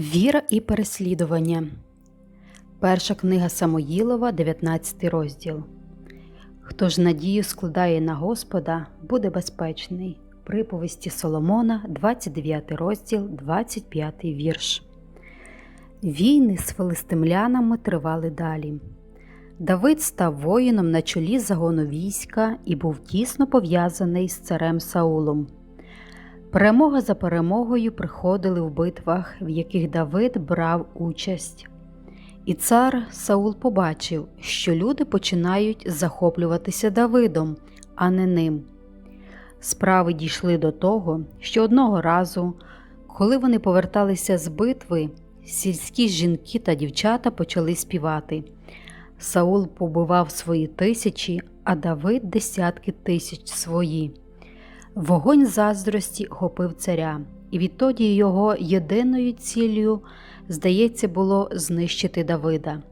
Віра і переслідування. Перша книга Самоїлова, 19 розділ. Хто ж надію складає на Господа, буде безпечний. Приповісті Соломона, 29 розділ, 25 вірш. Війни з филистимлянами тривали далі. Давид став воїном на чолі загону війська і був тісно пов'язаний з царем Саулом. Перемога за перемогою приходили в битвах, в яких Давид брав участь. І цар Саул побачив, що люди починають захоплюватися Давидом, а не ним. Справи дійшли до того, що одного разу, коли вони поверталися з битви, сільські жінки та дівчата почали співати. Саул побивав свої тисячі, а Давид десятки тисяч свої. Вогонь заздрості хопив царя, і відтоді його єдиною ціллю, здається, було знищити Давида.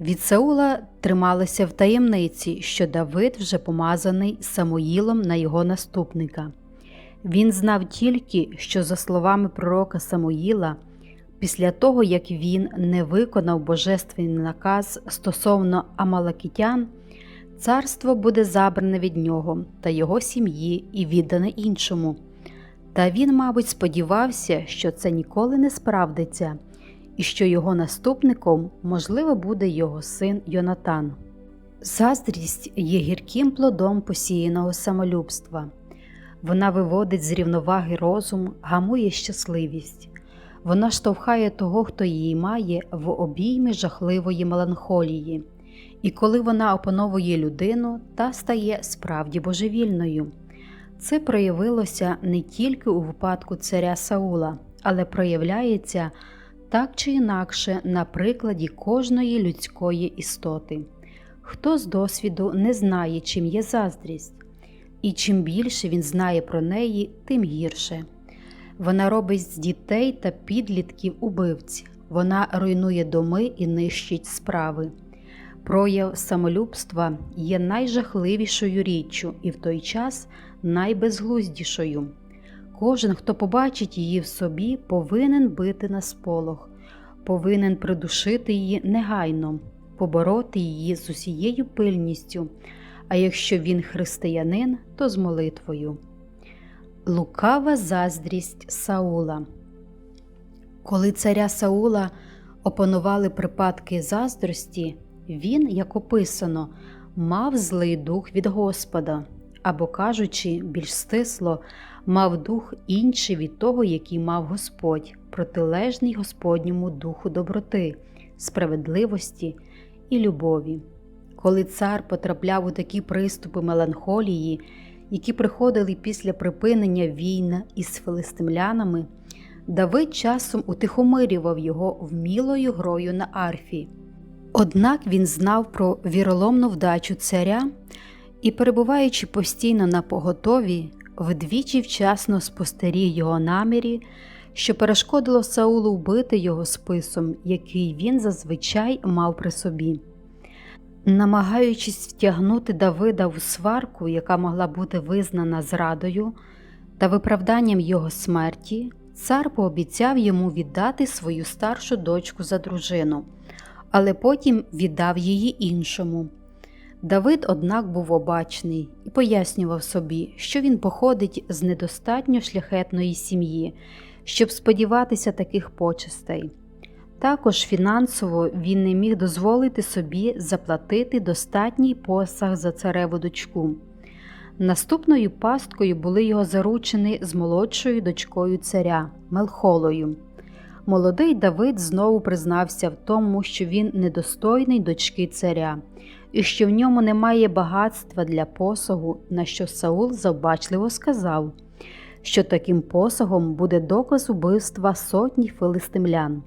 Від Саула трималося в таємниці, що Давид вже помазаний Самоїлом на його наступника. Він знав тільки, що, за словами пророка Самоїла, після того як він не виконав божественний наказ стосовно Амалакітян, царство буде забране від нього та його сім'ї і віддане іншому. Та він, мабуть, сподівався, що це ніколи не справдиться, і що його наступником, можливо, буде його син Йонатан. Заздрість є гірким плодом посіяного самолюбства. Вона виводить з рівноваги розум, гамує щасливість. Вона штовхає того, хто її має, в обійми жахливої меланхолії, і коли вона опановує людину, та стає справді божевільною. Це проявилося не тільки у випадку царя Саула, але проявляється так чи інакше на прикладі кожної людської істоти. Хто з досвіду не знає, чим є заздрість, і чим більше він знає про неї, тим гірше. Вона робить з дітей та підлітків убивць, вона руйнує доми і нищить справи. Прояв самолюбства є найжахливішою річчю і в той час найбезглуздішою. Кожен, хто побачить її в собі, повинен бити на сполох, повинен придушити її негайно, побороти її з усією пильністю, а якщо він християнин, то з молитвою. Лукава заздрість Саула. Коли царя Саула опанували припадки заздрості, він, як описано, мав злий дух від Господа, або, кажучи, більш стисло, мав дух інший від того, який мав Господь, протилежний Господньому духу доброти, справедливості і любові. Коли цар потрапляв у такі приступи меланхолії, які приходили після припинення війни із филистимлянами, Давид часом утихомирював його вмілою грою на арфі. Однак він знав про віроломну вдачу царя і, перебуваючи постійно на поготові, вдвічі вчасно спостеріг його намірі, що перешкодило Саулу вбити його списом, який він зазвичай мав при собі. Намагаючись втягнути Давида в сварку, яка могла бути визнана зрадою та виправданням його смерті, цар пообіцяв йому віддати свою старшу дочку за дружину, але потім віддав її іншому. Давид, однак, був обачний і пояснював собі, що він походить з недостатньо шляхетної сім'ї, щоб сподіватися таких почестей. Також фінансово він не міг дозволити собі заплатити достатній посаг за цареву дочку. Наступною пасткою були його заручені з молодшою дочкою царя Мелхолою. Молодий Давид знову признався в тому, що він недостойний дочки царя, і що в ньому немає багатства для посагу, на що Саул завбачливо сказав, що таким посагом буде доказ убивства сотні филистимлян.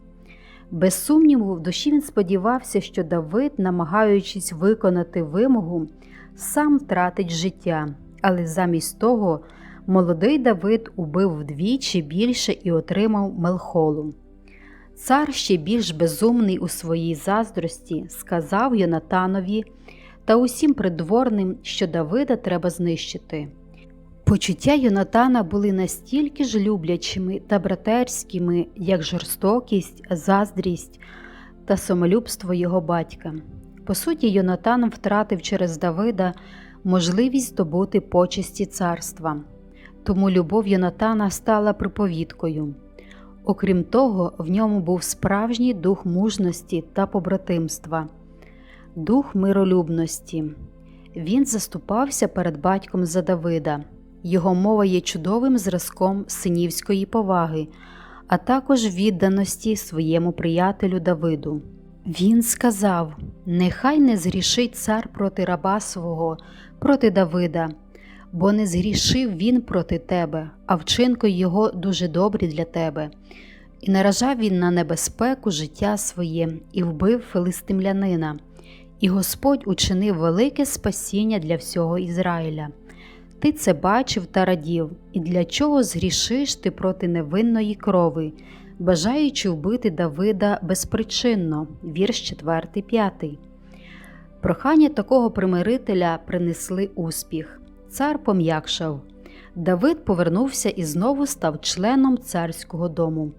Без сумніву, в душі він сподівався, що Давид, намагаючись виконати вимогу, сам втратить життя, але замість того молодий Давид убив вдвічі більше і отримав Мелхолу. Цар, ще більш безумний у своїй заздрості, сказав Йонатанові та усім придворним, що Давида треба знищити. Почуття Йонатана були настільки ж люблячими та братерськими, як жорстокість, заздрість та самолюбство його батька. По суті, Йонатан втратив через Давида можливість здобути почесті царства, тому любов Йонатана стала приповідкою. Окрім того, в ньому був справжній дух мужності та побратимства, дух миролюбності. Він заступався перед батьком за Давида. Його мова є чудовим зразком синівської поваги, а також відданості своєму приятелю Давиду. Він сказав: Нехай не згрішить цар проти раба свого, проти Давида, бо не згрішив він проти тебе, а вчинки його дуже добрі для тебе. І наражав він на небезпеку життя своє і вбив филистимлянина, і Господь учинив велике спасіння для всього Ізраїля. Ти це бачив та радів, і для чого згрішиш ти проти невинної крови, бажаючи вбити Давида безпричинно, вірш 4, 5. Прохання такого примирителя принесли успіх. Цар пом'якшав. Давид повернувся і знову став членом царського дому.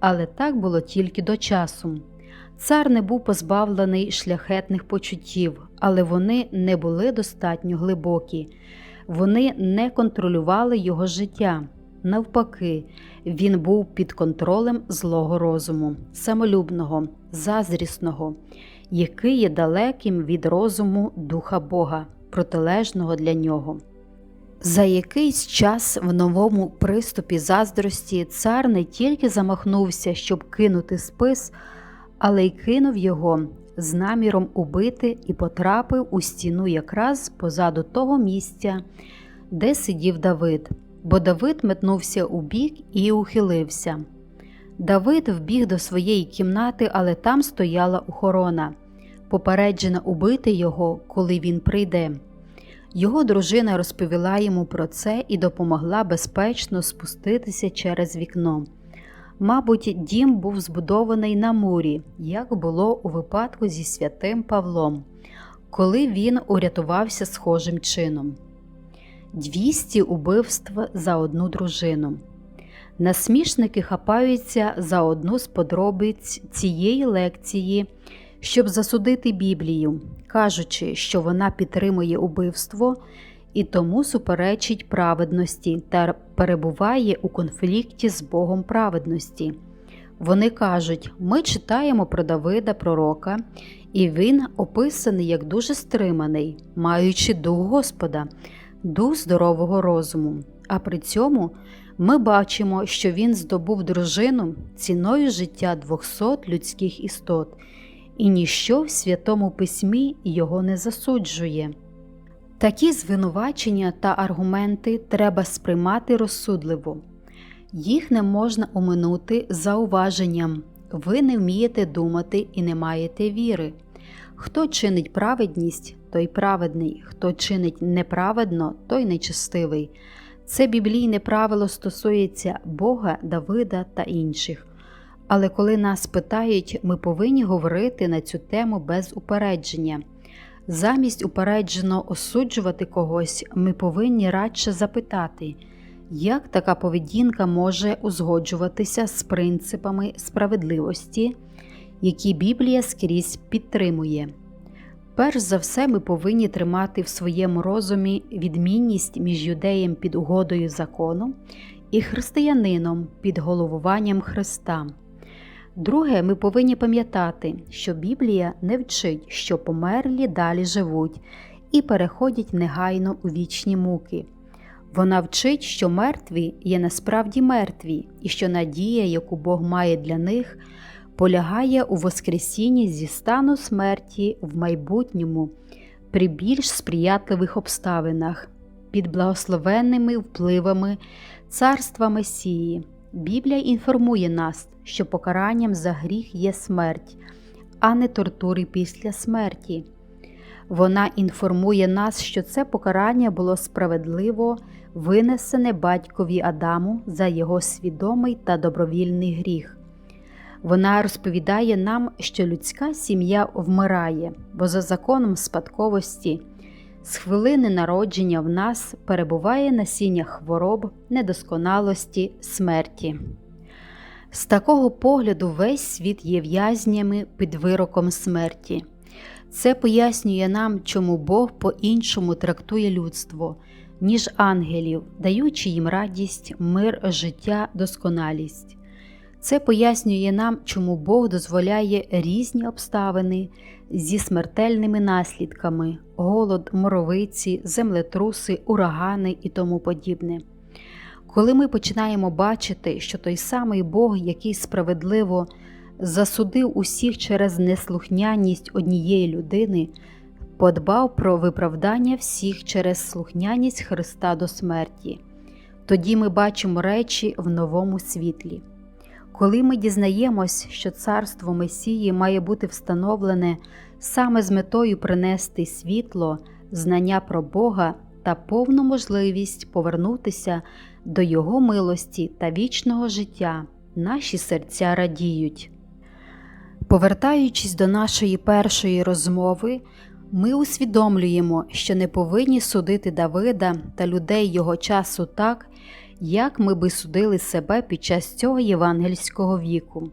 Але так було тільки до часу. Цар не був позбавлений шляхетних почуттів, але вони не були достатньо глибокі. Вони не контролювали його життя. Навпаки, він був під контролем злого розуму, самолюбного, зазрісного, який є далеким від розуму Духа Бога, протилежного для нього. За якийсь час в новому приступі заздрості цар не тільки замахнувся, щоб кинути спис, але й кинув його з наміром убити і потрапив у стіну якраз позаду того місця, де сидів Давид, бо Давид метнувся у бік і ухилився. Давид вбіг до своєї кімнати, але там стояла охорона, попереджена убити його, коли він прийде. Його дружина розповіла йому про це і допомогла безпечно спуститися через вікно. Мабуть, дім був збудований на мурі, як було у випадку зі святим Павлом, коли він урятувався схожим чином. 200 убивств за одну дружину. Насмішники хапаються за одну з подробиць цієї лекції, щоб засудити Біблію, кажучи, що вона підтримує убивство і тому суперечить праведності та перебуває у конфлікті з Богом праведності. Вони кажуть: ми читаємо про Давида Пророка, і він описаний як дуже стриманий, маючи дух Господа, дух здорового розуму. А при цьому ми бачимо, що він здобув дружину ціною життя 200 людських істот, і ніщо в Святому Письмі його не засуджує. Такі звинувачення та аргументи треба сприймати розсудливо. Їх не можна оминути зауваженням ви не вмієте думати і не маєте віри. Хто чинить праведність, той праведний, хто чинить неправедно, той нечестивий. Це біблійне правило стосується Бога, Давида та інших. Але коли нас питають, ми повинні говорити на цю тему без упередження. Замість упереджено осуджувати когось, ми повинні радше запитати, як така поведінка може узгоджуватися з принципами справедливості, які Біблія скрізь підтримує. Перш за все, ми повинні тримати в своєму розумі відмінність між юдеєм під угодою закону і християнином під головуванням Христа. Друге, ми повинні пам'ятати, що Біблія не вчить, що померлі далі живуть і переходять негайно у вічні муки. Вона вчить, що мертві є насправді мертві, і що надія, яку Бог має для них, полягає у Воскресінні зі стану смерті в майбутньому при більш сприятливих обставинах, під благословенними впливами царства Месії. Біблія інформує нас, що покаранням за гріх є смерть, а не тортури після смерті. Вона інформує нас, що це покарання було справедливо винесене батькові Адаму за його свідомий та добровільний гріх. Вона розповідає нам, що людська сім'я вмирає, бо за законом спадковості З хвилини народження в нас перебуває насіння хвороб, недосконалості, смерті. З такого погляду весь світ є в'язнями під вироком смерті. Це пояснює нам, чому Бог по-іншому трактує людство, ніж ангелів, даючи їм радість, мир, життя, досконалість. Це пояснює нам, чому Бог дозволяє різні обставини зі смертельними наслідками голод, моровиці, землетруси, урагани і тому подібне. Коли ми починаємо бачити, що той самий Бог, який справедливо засудив усіх через неслухняність однієї людини, подбав про виправдання всіх через слухняність Христа до смерті, тоді ми бачимо речі в новому світлі. Коли ми дізнаємось, що царство Месії має бути встановлене саме з метою принести світло, знання про Бога та повну можливість повернутися до Його милості та вічного життя, наші серця радіють. Повертаючись до нашої першої розмови, ми усвідомлюємо, що не повинні судити Давида та людей його часу так, як ми би судили себе під час цього євангельського віку.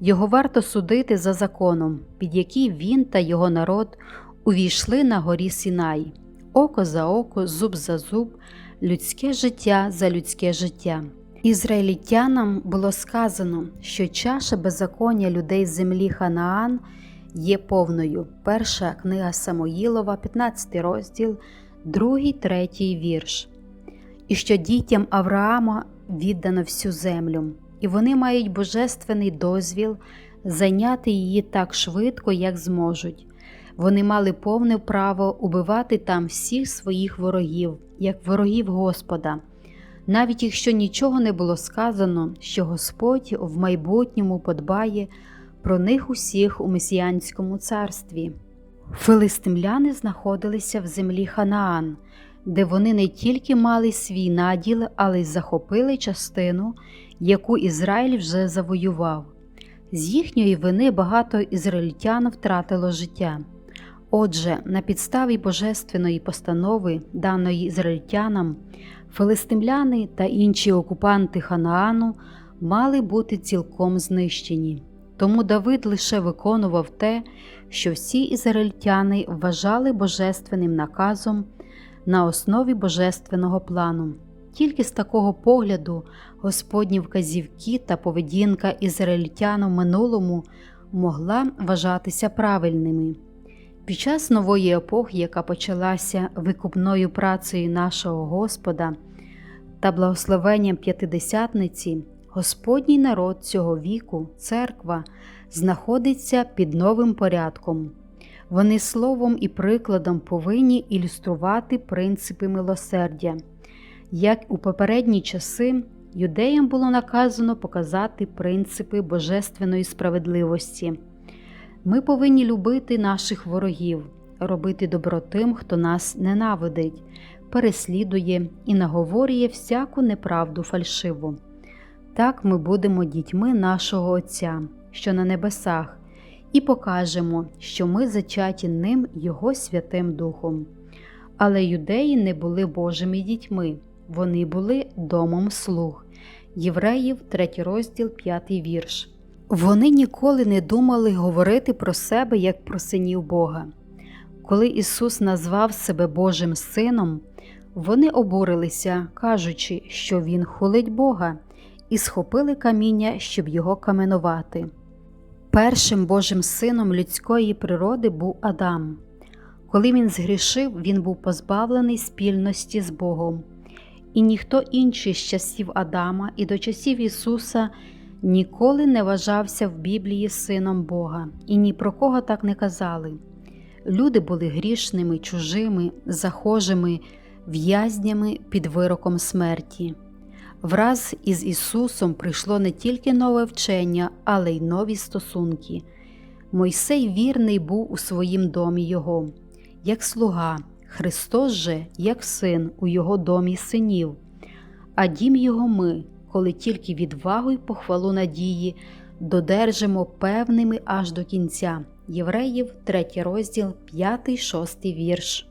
Його варто судити за законом, під який він та його народ увійшли на горі Сінай, око за око, зуб за зуб, людське життя за людське життя. Ізраїльтянам було сказано, що чаша беззаконня людей землі Ханаан є повною. Перша книга Самоїлова, 15 розділ, 2, 3 вірш. І що дітям Авраама віддано всю землю, і вони мають божественний дозвіл зайняти її так швидко, як зможуть. Вони мали повне право убивати там всіх своїх ворогів, як ворогів Господа навіть якщо нічого не було сказано, що Господь в майбутньому подбає про них усіх у Месіянському царстві. Филистимляни знаходилися в землі Ханаан, де вони не тільки мали свій наділ, але й захопили частину, яку Ізраїль вже завоював. З їхньої вини багато ізраїльтян втратило життя. Отже, на підставі божественної постанови, даної ізраїльтянам, Филистимляни та інші окупанти Ханаану мали бути цілком знищені, тому Давид лише виконував те, що всі ізраїльтяни вважали божественним наказом на основі божественного плану. Тільки з такого погляду Господні вказівки та поведінка ізраїльтян в минулому могла вважатися правильними. Під час нової епохи, яка почалася викупною працею нашого Господа та благословенням п'ятидесятниці, Господній народ цього віку, церква, знаходиться під новим порядком. Вони словом і прикладом повинні ілюструвати принципи милосердя. Як у попередні часи, юдеям було наказано показати принципи божественної справедливості. Ми повинні любити наших ворогів, робити добро тим, хто нас ненавидить, переслідує і наговорює всяку неправду фальшиву. Так ми будемо дітьми нашого Отця, що на небесах, і покажемо, що ми зачаті ним Його Святим Духом. Але юдеї не були Божими дітьми, вони були домом слуг. Євреїв, 3 розділ, 5 вірш. Вони ніколи не думали говорити про себе як про синів Бога. Коли Ісус назвав себе Божим Сином, вони обурилися, кажучи, що Він хулить Бога, і схопили каміння, щоб його каменувати. Першим Божим сином людської природи був Адам. Коли він згрішив, він був позбавлений спільності з Богом, і ніхто інший з часів Адама і до часів Ісуса ніколи не вважався в Біблії сином Бога, і ні про кого так не казали. Люди були грішними, чужими, захожими, в'язнями під вироком смерті. Враз із Ісусом прийшло не тільки нове вчення, але й нові стосунки. Мойсей вірний був у своїм домі Його, як слуга, Христос же, як син у Його домі синів, а дім Його ми, коли тільки відвагу й похвалу надії додержимо певними аж до кінця. Євреїв, 3 розділ, 5, 6 вірш.